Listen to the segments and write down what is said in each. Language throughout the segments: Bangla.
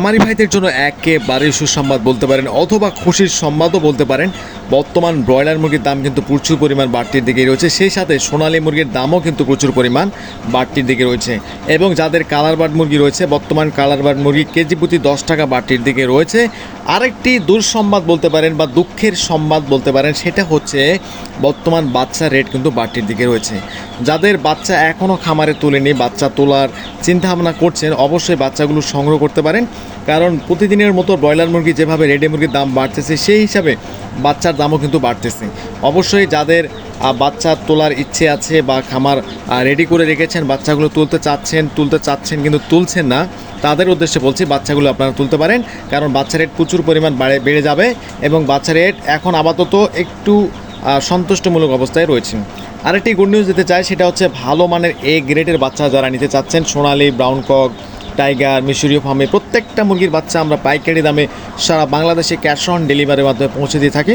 খামারি ভাইদের জন্য একেবারে সুসংবাদ বলতে পারেন, অথবা খুশির সংবাদও বলতে পারেন। বর্তমান ব্রয়লার মুরগির দাম কিন্তু প্রচুর পরিমাণ বাড়তির দিকে রয়েছে। সেই সাথে সোনালী মুরগির দামও কিন্তু প্রচুর পরিমাণ বাড়তির দিকে রয়েছে। এবং যাদের কালার বার্ড মুরগি রয়েছে, বর্তমান কালার বার্ড মুরগি কেজি প্রতি দশ টাকা বাড়তির দিকে রয়েছে। আরেকটি দুঃসংবাদ বলতে পারেন বা দুঃখের সংবাদ বলতে পারেন, সেটা হচ্ছে বর্তমান বাচ্চা রেট কিন্তু বাড়তির দিকে রয়েছে। যাদের বাচ্চা এখনও খামারে তোলেনি, বাচ্চা তোলার চিন্তা ভাবনা করছেন, অবশ্যই বাচ্চাগুলো সংগ্রহ করতে পারেন। কারণ প্রতিদিনের মতো ব্রয়লার মুরগি যেভাবে রেডি মুরগির দাম বাড়তেছে, সেই হিসাবে বাচ্চার দামও কিন্তু বাড়তেছে। অবশ্যই যাদের বাচ্চা তোলার ইচ্ছে আছে বা খামার রেডি করে রেখেছেন, বাচ্চাগুলো তুলতে চাচ্ছেন তুলতে চাচ্ছেন কিন্তু তুলছেন না, তাদের উদ্দেশ্যে বলছি বাচ্চাগুলো আপনারা তুলতে পারেন, কারণ বাচ্চা রেট প্রচুর পরিমাণ বাড়ে, বেড়ে যাবে এবং বাচ্চা রেট এখন আপাতত একটু সন্তুষ্টমূলক অবস্থায় রয়েছে। আরেকটি গুড নিউজ দিতে চাই, সেটা হচ্ছে ভালো মানের এ গ্রেডের বাচ্চা যারা নিতে চাচ্ছেন, সোনালি ব্রাউন কক টাইগার, মিশরীয় ফার্মে প্রত্যেকটা মুরগির বাচ্চা আমরা পাইকারি দামে সারা বাংলাদেশে ক্যাশ অন ডেলিভারির মাধ্যমে পৌঁছে দিয়ে থাকি।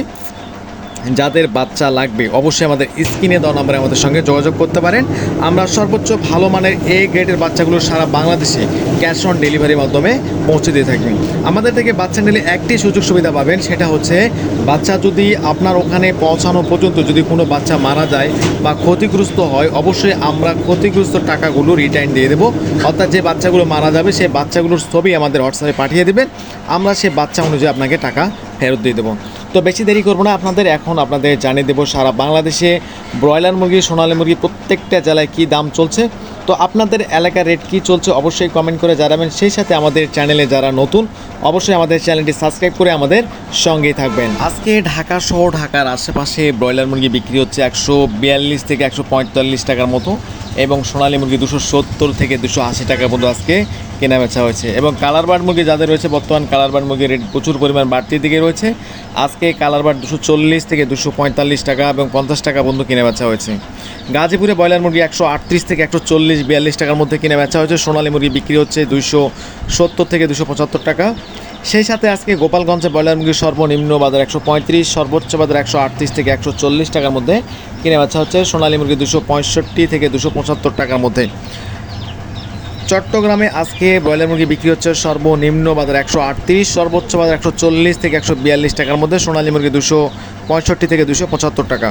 যাদের বাচ্চা লাগবে, অবশ্যই আমাদের স্ক্রিনে দেওয়া নাম্বারে আমাদের সঙ্গে যোগাযোগ করতে পারেন। আমরা সর্বোচ্চ ভালো মানের এ গ্রেডের বাচ্চাগুলো সারা বাংলাদেশে ক্যাশ অন ডেলিভারির মাধ্যমে পৌঁছে দিয়ে থাকি আমাদের থেকে বাচ্চা নিলে একটি সুযোগ সুবিধা পাবেন, সেটা হচ্ছে বাচ্চা যদি আপনার ওখানে পৌঁছানো পর্যন্ত যদি কোনো বাচ্চা মারা যায় বা ক্ষতিগ্রস্ত হয়, অবশ্যই আমরা ক্ষতিগ্রস্ত টাকাগুলো রিটার্ন দিয়ে দেবো। অর্থাৎ যে বাচ্চাগুলো মারা যাবে সেই বাচ্চাগুলোর ছবি আমাদের হোয়াটসঅ্যাপে পাঠিয়ে দেবেন। আমরা সেই বাচ্চা অনুযায়ী আপনাকে টাকা ফেরত দিয়ে দেবো। তো বেশি দেরি করব না, আপনাদের এখন আপনাদের জানিয়ে দেবো সারা বাংলাদেশে ব্রয়লার মুরগি, সোনালী মুরগি প্রত্যেকটা জেলায় কী দাম চলছে। তো আপনাদের এলাকার রেট কী চলছে অবশ্যই কমেন্ট করে জানাবেন। সেই সাথে আমাদের চ্যানেলে যারা নতুন, অবশ্যই আমাদের চ্যানেলটি সাবস্ক্রাইব করে আমাদের সঙ্গেই থাকবেন। আজকে ঢাকা সহ ঢাকার আশেপাশে ব্রয়লার মুরগি বিক্রি হচ্ছে একশো বিয়াল্লিশ থেকে একশো পঁয়তাল্লিশ টাকার মতো। এবং সোনালী মুরগি দুশো সত্তর থেকে দুশো আশি টাকা পর্যন্ত আজকে কেনা বেচা হয়েছে। এবং কালার বার্ড মুরগি যাদের রয়েছে, বর্তমান কালার বার্ড মুরগির রেট প্রচুর পরিমাণ বাড়তির দিকে রয়েছে। আজকে কালার বার্ড দুশো চল্লিশ থেকে দুশো পঁয়তাল্লিশ টাকা এবং পঞ্চাশ টাকা পর্যন্ত কিনে বেচা হয়েছে। গাজীপুরে ব্রয়লার মুরগি একশো আটত্রিশ থেকে একশো চল্লিশ, বিয়াল্লিশ টাকার মধ্যে কিনে বেচা হয়েছে। সোনালী মুরগি বিক্রি হচ্ছে দুইশো সত্তর থেকে দুশো পঁচাত্তর টাকা। সেই সাথে আজকে গোপালগঞ্জে ব্রয়লার মুরগির সর্বনিম্ন বাজার একশো পঁয়ত্রিশ, সর্বোচ্চ বাজার একশো আটত্রিশ থেকে একশো চল্লিশ টাকার মধ্যে। কিনে বেচা হচ্ছে সোনালী মুরগি দুশো পঁয়ষট্টি থেকে দুশো পঁচাত্তর টাকার মধ্যে। চট্টগ্রামে আজকে ব্রয়লার মুরগি বিক্রি হচ্ছে সর্বনিম্ন বাজার একশো আটত্রিশ, সর্বোচ্চ বাজার একশো চল্লিশ থেকে একশো বিয়াল্লিশ টাকার মধ্যে, সোনালী মুরগি দুশো পঁয়ষট্টি থেকে দুশো পঁচাত্তর টাকা।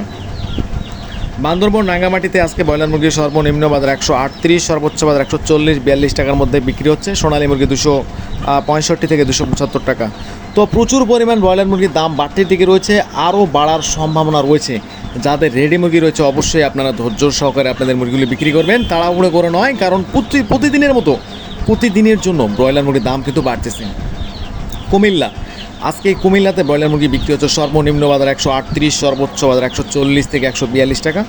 বান্দরবন রাঙ্গামাটিতে আজকে ব্রয়লার মুরগির সর্বনিম্ন বাজার একশো আটত্রিশ, সর্বোচ্চ বাজার একশো চল্লিশ, বিয়াল্লিশ টাকার মধ্যে বিক্রি হচ্ছে সোনালী মুরগি দুশো পঁয়ষট্টি থেকে দুশো পঁচাত্তর টাকা। তো প্রচুর পরিমাণ ব্রয়লার মুরগির দাম বাড়তির দিকে রয়েছে, আরও বাড়ার সম্ভাবনা রয়েছে। যাদের রেডি মুরগি রয়েছে, অবশ্যই আপনারা ধৈর্য সহকারে আপনাদের মুরগিগুলি বিক্রি করবেন। তাড়াহুড়ো করে নয়, কারণ প্রতি প্রতিদিনের মতো, প্রতিদিনের জন্য ব্রয়লার মুরগির দাম কিন্তু বাড়তেছে। কুমিল্লা আজকে কুমিল্লাতে ব্রয়লার মুরগি বিক্রি হচ্ছে সর্বনিম্ন বাজার একশো আটত্রিশ, সর্বোচ্চ বাজার একশো চল্লিশ থেকে একশো বিয়াল্লিশ টাকা।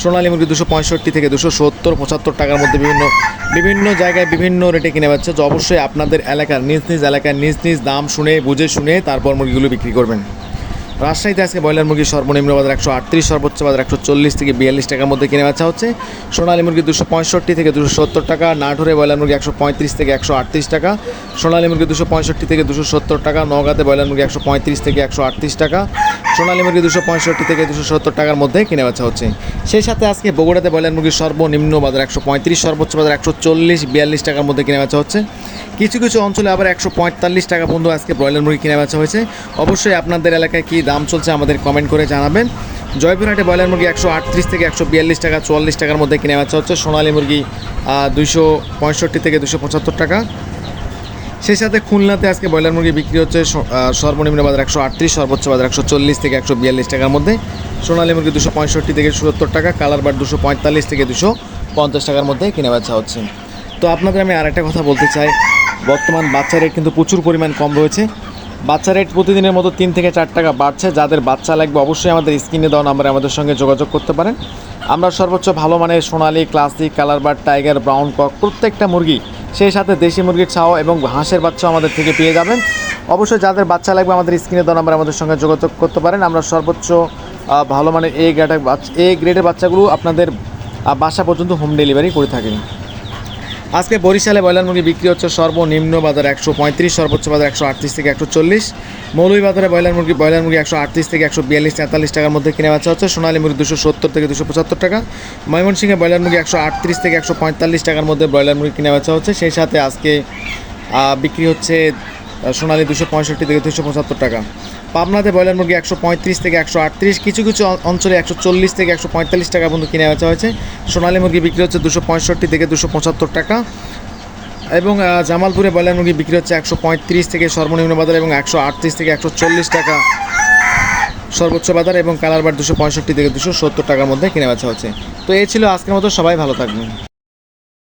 সোনালী মুরগি দুশো পঁয়ষট্টি থেকে দুশো সত্তর, পঁচাত্তর টাকার মধ্যে বিভিন্ন বিভিন্ন জায়গায় বিভিন্ন রেটে কিনে পাচ্ছে। তো অবশ্যই আপনাদের এলাকার, নিজ নিজ এলাকার নিজ নিজ দাম শুনে, বুঝে শুনে তারপর মুরগিগুলো বিক্রি করবেন। রাজশাহীতে আজকে ব্রয়লার মুরগি সর্বনিম্ন বাজার একশো আটত্রিশ, সর্বোচ্চ বাজার একশো চল্লিশ থেকে বিয়াল্লিশ টাকার মধ্যে কিনে বেচা হচ্ছে। সোনালী মুরগি দুশো পঁয়ষট্টি থেকে দুশো সত্তর টাকা, নাটোরে ব্রয়লার মুরগি একশো পঁয়ত্রিশ থেকে একশো আটত্রিশ টাকা, সোনালী মুরগি দুশো পঁয়ষট্টি থেকে দুশো সত্তর টাকা নগাঁতে ব্রয়লার মুরগি একশো পঁয়ত্রিশ থেকে একশো আটত্রিশ টাকা সোনালী মুরগি দুশো পঁয়ষট্টি থেকে দুশো সত্তর টাকার মধ্যে কিনে বেচা হচ্ছে। সেই সাথে আজকে বগুড়াতে ব্রয়লার মুরগির সর্বনিম্ন বাজার একশো পঁয়ত্রিশ, সর্বোচ্চ বাজার একশো চল্লিশ, বিয়াল্লিশ টাকার মধ্যে কিনে বেচা হচ্ছে। কিছু কিছু অঞ্চলে আবার একশো পঁয়তাল্লিশ টাকা পর্যন্ত আজকে ব্রয়লার মুরগি কিনে বেচা হয়েছে। অবশ্যই আপনাদের এলাকায় কী দাম চলছে আমাদের কমেন্ট করে জানাবেন। জয়পুরহাটে ব্রয়লার মুরগি একশো আটত্রিশ থেকে একশো বিয়াল্লিশ টাকা, চুয়াল্লিশ টাকার মধ্যে কিনে বেচা হচ্ছে। সোনালী মুরগি দুশো পঁয়ষট্টি থেকে দুশো পঁচাত্তর টাকা। সেই সাথে খুলনাতে আজকে ব্রয়লার মুরগি বিক্রি হচ্ছে সর্বনিম্ন বাজার একশো আটত্রিশ, সর্বোচ্চ বাজার একশো চল্লিশ থেকে একশো বিয়াল্লিশ টাকার মধ্যে। সোনালী মুরগি দুশো পঁয়ষট্টি থেকে সত্তর টাকা, কালার বার দুশো পঁয়তাল্লিশ থেকে দুশো পঞ্চাশ টাকার মধ্যে কিনে বেচা হচ্ছে। তো আপনাদের আমি আরেকটা কথা বলতে চাই, বর্তমান বাচ্চা রেট কিন্তু প্রচুর পরিমাণ কম রয়েছে। বাচ্চা রেট প্রতিদিনের মতো তিন থেকে চার টাকা বাড়ছে। যাদের বাচ্চা লাগবে অবশ্যই আমাদের স্ক্রিনে দেওয়া নাম্বারে আমাদের সঙ্গে যোগাযোগ করতে পারেন। আমরা সর্বোচ্চ ভালো মানের Sonali classic colour bar tiger brown cock প্রত্যেকটা মুরগি সেই সাথে দেশি মুরগির ছাও এবং হাঁসের বাচ্চাও আমাদের থেকে পেয়ে যাবেন। অবশ্যই যাদের বাচ্চা লাগবে আমাদের স্ক্রিনে দেওয়া নাম্বার আমাদের সঙ্গে যোগাযোগ করতে পারেন। আমরা সর্বোচ্চ ভালো মানের এ গ্রেডের এ গ্রেডের বাচ্চাগুলো আপনাদের বাসা পর্যন্ত হোম ডেলিভারি করে থাকেন। আজকে বরিশালে ব্রয়লার মুরগি বিক্রি হচ্ছে সর্বনিম্ন বাজার একশো পঁয়ত্রিশ, সর্বোচ্চ বাজার একশো আটত্রিশ থেকে একশো চল্লিশ। মৌলভী বাজারে ব্রয়লার মুরগি ব্রয়লার মুরগি একশো আটত্রিশ থেকে একশো বিয়াল্লিশ, তেতাল্লিশ টাকার মধ্যে কিনে বেচা হচ্ছে। সোনালী মুরগি দুশো সত্তর থেকে দুশো পঁচাত্তর টাকা। ময়মনসিংহে ব্রয়লার মুরগি একশো আটত্রিশ থেকে একশো পঁয়তাল্লিশ টাকার মধ্যে ব্রয়লার মুরগি কিনে বেচা হচ্ছে। সেই সাথে আজকে বিক্রি হচ্ছে সোনালী দুশো পঁয়ষট্টি থেকে দুশো পঁচাত্তর টাকা। পাবনাতে ব্রয়লার মুরগি একশো পঁয়ত্রিশ থেকে একশো আটত্রিশ, কিছু কিছু অঞ্চলে একশো চল্লিশ থেকে একশো পঁয়তাল্লিশ টাকা পর্যন্ত কিনে বেচা হয়েছে। সোনালী মুরগি বিক্রি হচ্ছে দুশো পঁয়ষট্টি থেকে দুশো পঁচাত্তর টাকা। এবং জামালপুরে ব্রয়লার মুরগি বিক্রি হচ্ছে একশো পঁয়ত্রিশ থেকে সর্বনিম্ন বাজার এবং একশো আটত্রিশ থেকে একশো চল্লিশ টাকা সর্বোচ্চ বাজার এবং কালারবার দুশো পঁয়ষট্টি থেকে দুশো সত্তর টাকার মধ্যে কিনে বেচা হচ্ছে। তো এই ছিল আজকের মতো, সবাই ভালো থাকবেন।